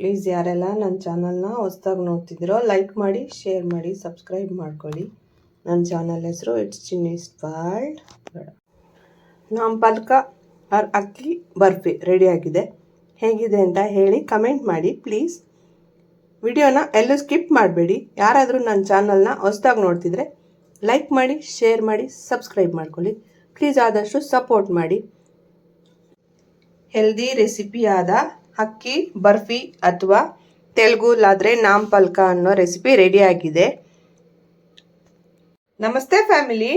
Please ಯಾರೆಲ್ಲ ನನ್ನ ಚಾನಲ್ನ ಹೊಸ್ದಾಗಿ ನೋಡ್ತಿದ್ದೀರೋ ಲೈಕ್ ಮಾಡಿ ಶೇರ್ ಮಾಡಿ ಸಬ್ಸ್ಕ್ರೈಬ್ ಮಾಡ್ಕೊಳ್ಳಿ. ನನ್ನ ಚಾನಲ್ ಹೆಸರು ಇಟ್ಸ್ ಚಿನ್ನಿಸ್ ವರ್ಲ್ಡ್ ನಮ್ಮ ಪಲ್ಕ ಆರ್ ಅಕ್ಕಿ ಬರ್ಫಿ ರೆಡಿಯಾಗಿದೆ ಹೇಗಿದೆ ಅಂತ ಹೇಳಿ ಕಮೆಂಟ್ ಮಾಡಿ ಪ್ಲೀಸ್ ವಿಡಿಯೋನ ಎಲ್ಲೂ ಸ್ಕಿಪ್ ಮಾಡಬೇಡಿ. ಯಾರಾದರೂ ನನ್ನ ಚಾನಲ್ನ ಹೊಸ್ದಾಗಿ ನೋಡ್ತಿದ್ರೆ ಲೈಕ್ ಮಾಡಿ ಶೇರ್ ಮಾಡಿ ಸಬ್ಸ್ಕ್ರೈಬ್ ಮಾಡ್ಕೊಳ್ಳಿ. ಪ್ಲೀಸ್ ಆದಷ್ಟು ಸಪೋರ್ಟ್ ಮಾಡಿ. ಹೆಲ್ದಿ ರೆಸಿಪಿಯಾದ ಅಕ್ಕಿ, ಬರ್ಫಿ ಅಥವಾ ತೆಲುಗುಲಾದರೆ ನಾಮ್ ಪಲ್ಕ ಅನ್ನೋ ರೆಸಿಪಿ ರೆಡಿಯಾಗಿದೆ ನಮಸ್ತೆ family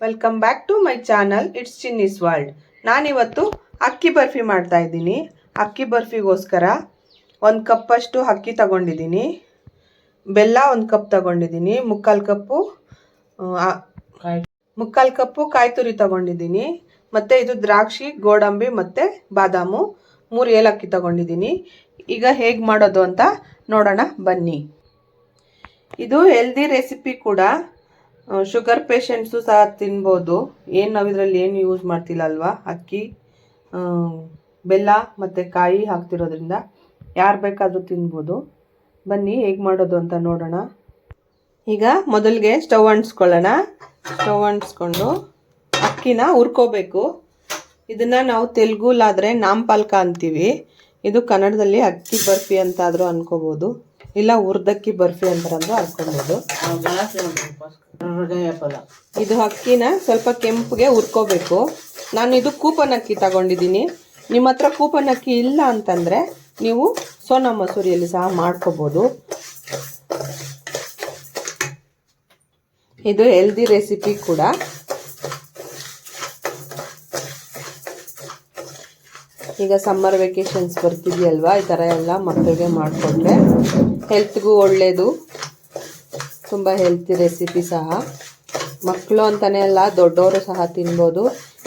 welcome back to my channel it's Chinni's world ನಾನಿವತ್ತು ಅಕ್ಕಿ ಬರ್ಫಿ ಮಾಡ್ತಾ ಇದ್ದೀನಿ. ಅಕ್ಕಿ ಬರ್ಫಿಗೋಸ್ಕರ ಒಂದು ಕಪ್ಪಷ್ಟು ಅಕ್ಕಿ ತಗೊಂಡಿದ್ದೀನಿ. ಬೆಲ್ಲ ಒಂದು ಕಪ್ ತಗೊಂಡಿದ್ದೀನಿ. ಮುಕ್ಕಾಲು ಕಪ್ಪು ಮುಕ್ಕಾಲು ಕಪ್ಪು ಕಾಯಿ ತುರಿ ತಗೊಂಡಿದ್ದೀನಿ. ಮತ್ತು ಇದು ದ್ರಾಕ್ಷಿ, ಗೋಡಂಬಿ ಮತ್ತು ಬಾದಾಮು. ಮೂರು ಏಲಕ್ಕಿ ತಗೊಂಡಿದ್ದೀನಿ. ಈಗ ಹೇಗೆ ಮಾಡೋದು ಅಂತ ನೋಡೋಣ, ಬನ್ನಿ. ಇದು ಹೆಲ್ದಿ ರೆಸಿಪಿ ಕೂಡ. ಶುಗರ್ ಪೇಷಂಟ್ಸು ಸಹ ತಿನ್ಬೋದು. ಏನು ನಾವು ಇದರಲ್ಲಿ ಏನು ಯೂಸ್ ಮಾಡ್ತಿಲ್ಲ ಅಲ್ವಾ? ಅಕ್ಕಿ ಬೆಲ್ಲ ಮತ್ತು ಕಾಯಿ ಹಾಕ್ತಿರೋದ್ರಿಂದ ಯಾರು ಬೇಕಾದರೂ ತಿನ್ಬೋದು. ಬನ್ನಿ, ಹೇಗೆ ಮಾಡೋದು ಅಂತ ನೋಡೋಣ. ಈಗ ಮೊದಲಿಗೆ ಸ್ಟವ್ ಅಂಟಿಸ್ಕೊಳ್ಳೋಣ. ಸ್ಟವ್ ಅಂಟಿಸ್ಕೊಂಡು ಅಕ್ಕಿನ ಹುರ್ಕೋಬೇಕು. ಇದನ್ನು ನಾವು ತೆಲುಗುಲಾದರೆ ನಾಂಪಾಲ್ಕ ಅಂತೀವಿ. ಇದು ಕನ್ನಡದಲ್ಲಿ ಅಕ್ಕಿ ಬರ್ಫಿ ಅಂತಾದರೂ ಅನ್ಕೋಬೋದು. ಇಲ್ಲ ಉರ್ದಕ್ಕಿ ಬರ್ಫಿ ಅಂತಾರಂದ್ರೂ ಅನ್ಕೊಬೋದು. ಇದು ಅಕ್ಕಿನ ಸ್ವಲ್ಪ ಕೆಂಪಗೆ ಹುರ್ಕೋಬೇಕು. ನಾನು ಇದು ಕೂಪನ್ ಅಕ್ಕಿ ತಗೊಂಡಿದ್ದೀನಿ. ನಿಮ್ಮ ಹತ್ರ ಕೂಪನ್ ಅಕ್ಕಿ ಇಲ್ಲ ಅಂತಂದರೆ ನೀವು ಸೋನಾ ಮಸೂರಿಯಲ್ಲಿ ಸಹ ಮಾಡ್ಕೋಬೋದು. ಇದು ಹೆಲ್ದಿ ರೆಸಿಪಿ ಕೂಡ. ಈಗ ಸಮ್ಮರ್ ವೆಕೇಷನ್ಸ್ ಬರ್ತಿದೆಯಲ್ವಾ? ಈ ಥರ ಎಲ್ಲ ಮಕ್ಕಳಿಗೆ ಮಾಡಿಕೊಟ್ರೆ ಹೆಲ್ತ್ಗೂ ಒಳ್ಳೆಯದು ತುಂಬ ಹೆಲ್ತಿ ರೆಸಿಪಿ ಸಹ. ಮಕ್ಕಳು ಅಂತಲೇ ಅಲ್ಲ, ದೊಡ್ಡವರು ಸಹ ತಿನ್ಬೋದು.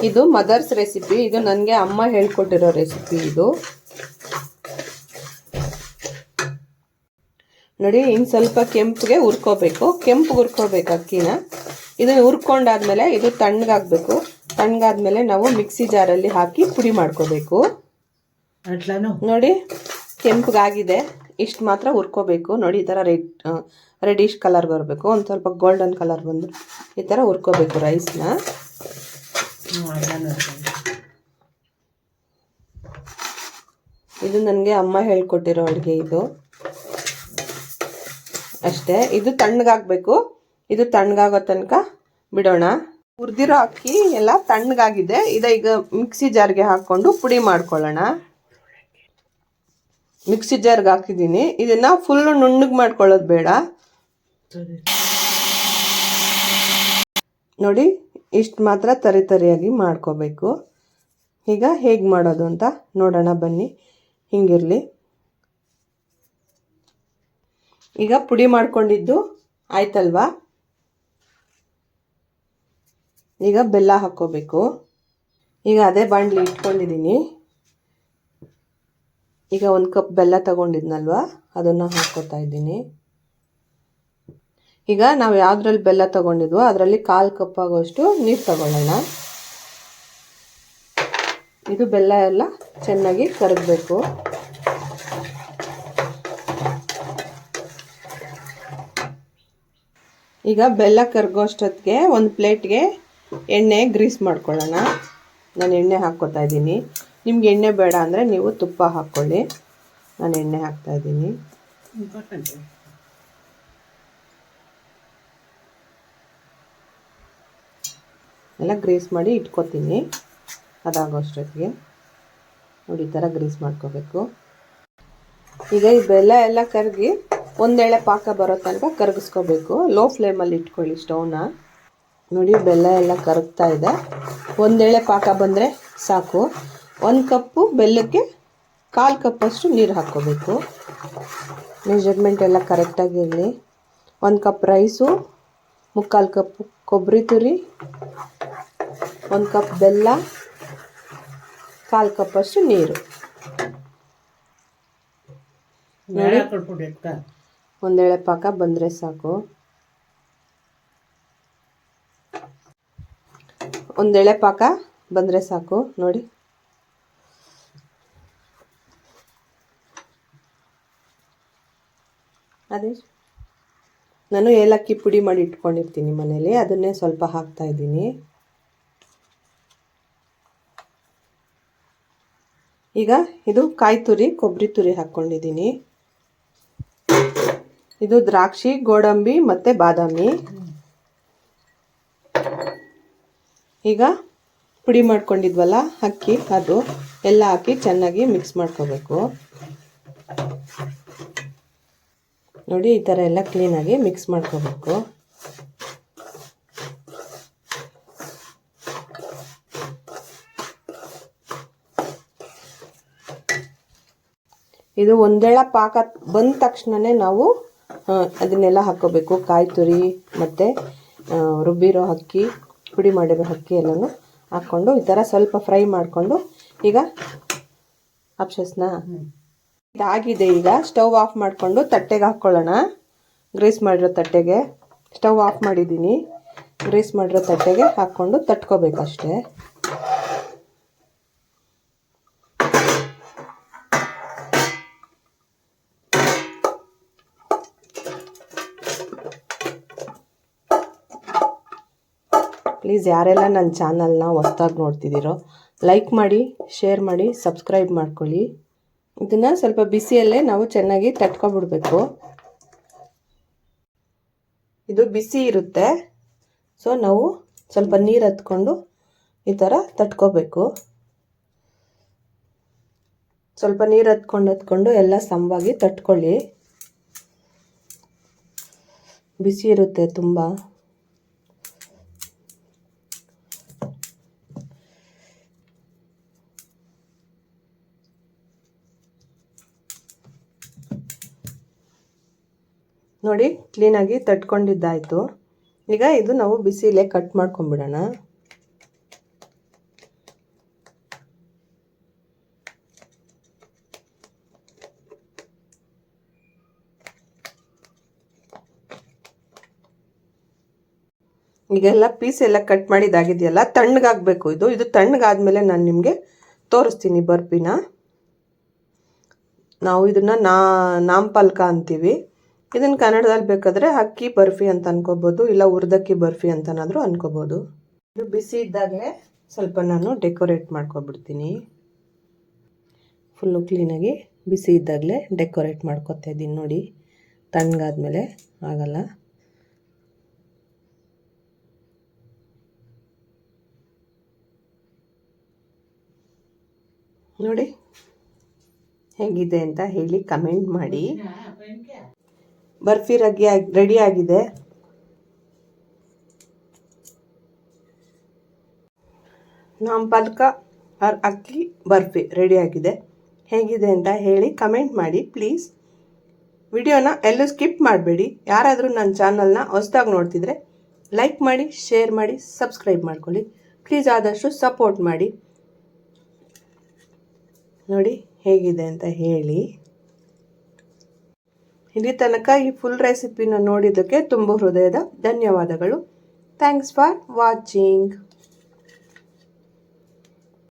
ಇದು ಮದರ್ಸ್ ರೆಸಿಪಿ ಇದು ನನಗೆ ಅಮ್ಮ ಹೇಳ್ಕೊಟ್ಟಿರೋ ರೆಸಿಪಿ ಇದು. ನೋಡಿ ಇನ್ನು ಸ್ವಲ್ಪ ಕೆಂಪಿಗೆ ಹುರ್ಕೋಬೇಕು. ಕೆಂಪು ಹುರ್ಕೋಬೇಕು ಅಕ್ಕಿನ. ಇದನ್ನು ಹುರ್ಕೊಂಡಾದ್ಮೇಲೆ ಇದು ತಣ್ಣಗಾಗಬೇಕು. ತಣ್ಣಗಾದ್ಮೇಲೆ ನಾವು ಮಿಕ್ಸಿ ಜಾರಲ್ಲಿ ಹಾಕಿ ಪುಡಿ ಮಾಡ್ಕೋಬೇಕು. ಅಟ್ಲಾನು ನೋಡಿ ಕೆಂಪಗಾಗಿದೆ. ಇಷ್ಟು ಮಾತ್ರ ಹುರ್ಕೋಬೇಕು. ನೋಡಿ ಈ ಥರ ರೆಡ್ ರೆಡಿಶ್ ಕಲರ್ ಬರಬೇಕು. ಒಂದು ಸ್ವಲ್ಪ ಗೋಲ್ಡನ್ ಕಲರ್ ಬಂದು ಈ ಥರ ಹುರ್ಕೋಬೇಕು ರೈಸ್ನ. ಇದು ನನಗೆ ಅಮ್ಮ ಹೇಳ್ಕೊಟ್ಟಿರೋ ಅಡುಗೆ ಇದು. ಅಷ್ಟೇ. ಇದು ತಣ್ಣಗಾಗಬೇಕು. ಇದು ತಣ್ಣಗಾಗೋ ತನಕ ಬಿಡೋಣ. ಹುರಿದಿರೋ ಅಕ್ಕಿ ಎಲ್ಲ ತಣ್ಣಗಾಗಿದೆ. ಇದ ಈಗ ಮಿಕ್ಸಿ ಜಾರ್ಗೆ ಹಾಕ್ಕೊಂಡು ಪುಡಿ ಮಾಡ್ಕೊಳ್ಳೋಣ. ಮಿಕ್ಸಿ ಜಾರ್ಗೆ ಹಾಕಿದ್ದೀನಿ. ಇದನ್ನು ಫುಲ್ಲು ನುಣ್ಣಗೆ ಮಾಡ್ಕೊಳ್ಳೋದು ಬೇಡ. ನೋಡಿ ಇಷ್ಟು ಮಾತ್ರ ತರಿ ತರಿಯಾಗಿ ಮಾಡ್ಕೋಬೇಕು. ಈಗ ಹೇಗೆ ಮಾಡೋದು ಅಂತ ನೋಡೋಣ ಬನ್ನಿ. ಹಿಂಗಿರಲಿ. ಈಗ ಪುಡಿ ಮಾಡ್ಕೊಂಡಿದ್ದು ಆಯ್ತಲ್ವಾ? ಈಗ ಬೆಲ್ಲ ಹಾಕ್ಕೋಬೇಕು. ಈಗ ಅದೇ ಬಾಣಲಿ ಇಟ್ಕೊಂಡಿದ್ದೀನಿ ಈಗ ಒಂದು ಕಪ್ ಬೆಲ್ಲ ತಗೊಂಡಿದ್ನಲ್ವ? ಅದನ್ನು ಹಾಕ್ಕೊತಾ ಇದ್ದೀನಿ. ಈಗ ನಾವು ಯಾವುದ್ರಲ್ಲಿ ಬೆಲ್ಲ ತಗೊಂಡಿದ್ವೋ ಅದರಲ್ಲಿ ಕಾಲು ಕಪ್ ಆಗೋಷ್ಟು ನೀರು ತಗೊಳ್ಳೋಣ. ಇದು ಬೆಲ್ಲ ಎಲ್ಲ ಚೆನ್ನಾಗಿ ಕರಗಬೇಕು ಈಗ ಬೆಲ್ಲ ಕರಗೋಷ್ಟೊತ್ತಿಗೆ ಒಂದು ಪ್ಲೇಟ್ಗೆ ಎಣ್ಣೆ ಗ್ರೀಸ್ ಮಾಡ್ಕೊಳ್ಳೋಣ. ನಾನು ಎಣ್ಣೆ ಹಾಕ್ಕೋತಾ ಇದ್ದೀನಿ. ನಿಮ್ಗೆ ಎಣ್ಣೆ ಬೇಡ ಅಂದರೆ ನೀವು ತುಪ್ಪ ಹಾಕ್ಕೊಳ್ಳಿ. ನಾನು ಎಣ್ಣೆ ಹಾಕ್ತಾ ಇದ್ದೀನಿ. ಎಲ್ಲ ಗ್ರೀಸ್ ಮಾಡಿ ಇಟ್ಕೊತೀನಿ. ಅದಾಗೋಷ್ಟೊತ್ತಿಗೆ ನೋಡಿ, ಈ ಥರ ಗ್ರೀಸ್ ಮಾಡ್ಕೋಬೇಕು. ಈಗ ಈ ಬೆಲ್ಲ ಎಲ್ಲ ಕರಗಿ ಒಂದೇಳೆ ಪಾಕ ಬರೋ ತನಕ ಕರಗಿಸ್ಕೋಬೇಕು. ಲೋ ಫ್ಲೇಮಲ್ಲಿ ಇಟ್ಕೊಳ್ಳಿ ಸ್ಟೌನ ನೋಡಿ, ಬೆಲ್ಲ ಎಲ್ಲ ಕರಗ್ತಾ ಇದೆ. ಒಂದೇಳೆ ಪಾಕ ಬಂದರೆ ಸಾಕು. ಒಂದು ಕಪ್ಪು ಬೆಲ್ಲಕ್ಕೆ ಕಾಲು ಕಪ್ಪಷ್ಟು ನೀರು ಹಾಕ್ಕೋಬೇಕು. ಮೆಜರ್ಮೆಂಟ್ ಎಲ್ಲ ಕರೆಕ್ಟಾಗಿರಲಿ ಒಂದು ಕಪ್ ರೈಸು ಮುಕ್ಕಾಲು ಕಪ್ಪು ಕೊಬ್ಬರಿ ತುರಿ ಒಂದು ಕಪ್ ಬೆಲ್ಲ ಕಾಲು ಕಪ್ಪಷ್ಟು ನೀರು. ಒಂದೆಳೆ ಪಾಕ ಬಂದರೆ ಸಾಕು. ಒಂದೆಳೆ ಪಾಕ ಬಂದರೆ ಸಾಕು. ನೋಡಿ. ನಾನು ಏಲಕ್ಕಿ ಪುಡಿ ಮಾಡಿ ಇಟ್ಕೊಂಡಿರ್ತೀನಿ ಮನೇಲಿ. ಅದನ್ನೇ ಸ್ವಲ್ಪ ಹಾಕ್ತಾ ಇದ್ದೀನಿ. ಈಗ ಇದು ಕಾಯಿ ತುರಿ ಕೊಬ್ಬರಿ ತುರಿ ಹಾಕ್ಕೊಂಡಿದ್ದೀನಿ. ಇದು ದ್ರಾಕ್ಷಿ, ಗೋಡಂಬಿ ಮತ್ತು ಬಾದಾಮಿ. ಈಗ ಪುಡಿ ಮಾಡ್ಕೊಂಡಿದ್ವಲ್ಲ, ಅಕ್ಕಿ, ಅದು ಎಲ್ಲ ಹಾಕಿ ಚೆನ್ನಾಗಿ ಮಿಕ್ಸ್ ಮಾಡ್ಕೋಬೇಕು. ನೋಡಿ, ಈ ಥರ ಎಲ್ಲ ಕ್ಲೀನಾಗಿ ಮಿಕ್ಸ್ ಮಾಡ್ಕೋಬೇಕು. ಇದು ಒಂದೇಳ ಪಾಕ ಬಂದ ತಕ್ಷಣನೇ ನಾವು ಅದನ್ನೆಲ್ಲ ಹಾಕ್ಕೋಬೇಕು. ಕಾಯಿ ತುರಿ ಮತ್ತು ರುಬ್ಬಿರೋ ಅಕ್ಕಿ, ಪುಡಿ ಮಾಡಿರೋ ಅಕ್ಕಿ ಎಲ್ಲನೂ ಹಾಕ್ಕೊಂಡು ಈ ಥರ ಸ್ವಲ್ಪ ಫ್ರೈ ಮಾಡಿಕೊಂಡು ಈಗ ಅಪ್ಸಸ್ನಾ ಇದಾಗಿದೆ ಈಗ. ಸ್ಟವ್ ಆಫ್ ಮಾಡಿಕೊಂಡು ತಟ್ಟೆಗೆ ಹಾಕ್ಕೊಳ್ಳೋಣ ಗ್ರೀಸ್ ಮಾಡಿರೋ ತಟ್ಟೆಗೆ. ಸ್ಟವ್ ಆಫ್ ಮಾಡಿದ್ದೀನಿ. ಗ್ರೀಸ್ ಮಾಡಿರೋ ತಟ್ಟೆಗೆ ಹಾಕ್ಕೊಂಡು ತಟ್ಕೋಬೇಕಷ್ಟೇ. ಪ್ಲೀಸ್ ಯಾರೆಲ್ಲ ನನ್ನ ಚಾನಲ್ನ ಹೊಸ್ದಾಗಿ ನೋಡ್ತಿದ್ದೀರೋ, ಲೈಕ್ ಮಾಡಿ, ಶೇರ್ ಮಾಡಿ, ಸಬ್ಸ್ಕ್ರೈಬ್ ಮಾಡ್ಕೊಳ್ಳಿ. ಇದನ್ನು ಸ್ವಲ್ಪ ಬಿಸಿಯಲ್ಲೇ ನಾವು ಚೆನ್ನಾಗಿ ತಟ್ಕೊಬಿಡ್ಬೇಕು. ಇದು ಬಿಸಿ ಇರುತ್ತೆ. ಸೊ ನಾವು ಸ್ವಲ್ಪ ನೀರು ಹತ್ಕೊಂಡು ಈ ಥರ ತಟ್ಕೋಬೇಕು. ಸ್ವಲ್ಪ ನೀರು ಹತ್ಕೊಂಡು ಹತ್ಕೊಂಡು ಎಲ್ಲ ಸಮವಾಗಿ ತಟ್ಕೊಳ್ಳಿ. ಬಿಸಿ ಇರುತ್ತೆ ತುಂಬ. ನೋಡಿ ಕ್ಲೀನಾಗಿ ತಟ್ಕೊಂಡಿದ್ದಾಯಿತು. ಈಗ ಇದು ನಾವು ಬಿಸಿಲೇ ಕಟ್ ಮಾಡ್ಕೊಂಬಿಡೋಣ ಈಗೆಲ್ಲ ಪೀಸ್ ಎಲ್ಲ ಕಟ್ ಮಾಡಿದಾಗಿದೆಯಲ್ಲ ತಣ್ಣಗಾಗಬೇಕು ಇದು. ಇದು ತಣ್ಣಗಾದ್ಮೇಲೆ ನಾನು ನಿಮಗೆ ತೋರಿಸ್ತೀನಿ ಬರ್ಪಿನ. ನಾವು ಇದನ್ನು ನಾ ನಾಂಪಲ್ಕ ಅಂತೀವಿ. ಇದನ್ನು ಕನ್ನಡದಲ್ಲಿ ಬೇಕಾದರೆ ಅಕ್ಕಿ ಬರ್ಫಿ ಅಂತ ಅನ್ಕೋಬೋದು, ಇಲ್ಲ ಉರ್ದಕ್ಕಿ ಬರ್ಫಿ ಅಂತನಾದರೂ ಅನ್ಕೋಬೋದು. ಇದು ಬಿಸಿ ಇದ್ದಾಗಲೇ ಸ್ವಲ್ಪ ನಾನು ಡೆಕೋರೇಟ್ ಮಾಡ್ಕೊಬಿಡ್ತೀನಿ. ಫುಲ್ಲು ಕ್ಲೀನಾಗಿ ಬಿಸಿ ಇದ್ದಾಗಲೇ ಡೆಕೋರೇಟ್ ಮಾಡ್ಕೊತಾ ಇದ್ದೀನಿ ನೋಡಿ. ತಣ್ಣಗಾದ್ಮೇಲೆ ಆಗಲ್ಲ. ನೋಡಿ, ಹೇಗಿದೆ ಅಂತ ಹೇಳಿ ಕಮೆಂಟ್ ಮಾಡಿ. ಬರ್ಫಿ ರೆಡಿ ಆಗಿದೆ. ಪಲ್ಕ ಆರ್ ಅಕ್ಕಿ ಬರ್ಫಿ ರೆಡಿ ಆಗಿದೆ. ಹೇಗಿದೆ ಅಂತ ಹೇಳಿ ಕಮೆಂಟ್ ಮಾಡಿ ಪ್ಲೀಸ್ ವಿಡಿಯೋನ ಎಲ್ಲೂ ಸ್ಕಿಪ್ ಮಾಡಬೇಡಿ. ಯಾರಾದರೂ ನನ್ನ ಚಾನಲ್ನ ಹೊಸ್ದಾಗಿ ನೋಡ್ತಿದ್ರೆ ಲೈಕ್ ಮಾಡಿ ಶೇರ್ ಮಾಡಿ ಸಬ್ಸ್ಕ್ರೈಬ್ ಮಾಡ್ಕೊಳ್ಳಿ. ಪ್ಲೀಸ್ ಆದಷ್ಟು ಸಪೋರ್ಟ್ ಮಾಡಿ. ನೋಡಿ, ಹೇಗಿದೆ ಅಂತ ಹೇಳಿ. ಇಲ್ಲಿ ತನಕ ಈ ಫುಲ್ ರೆಸಿಪಿನ ನೋಡಿದ್ದಕ್ಕೆ ತುಂಬ ಹೃದಯದ ಧನ್ಯವಾದಗಳು. Thanks for watching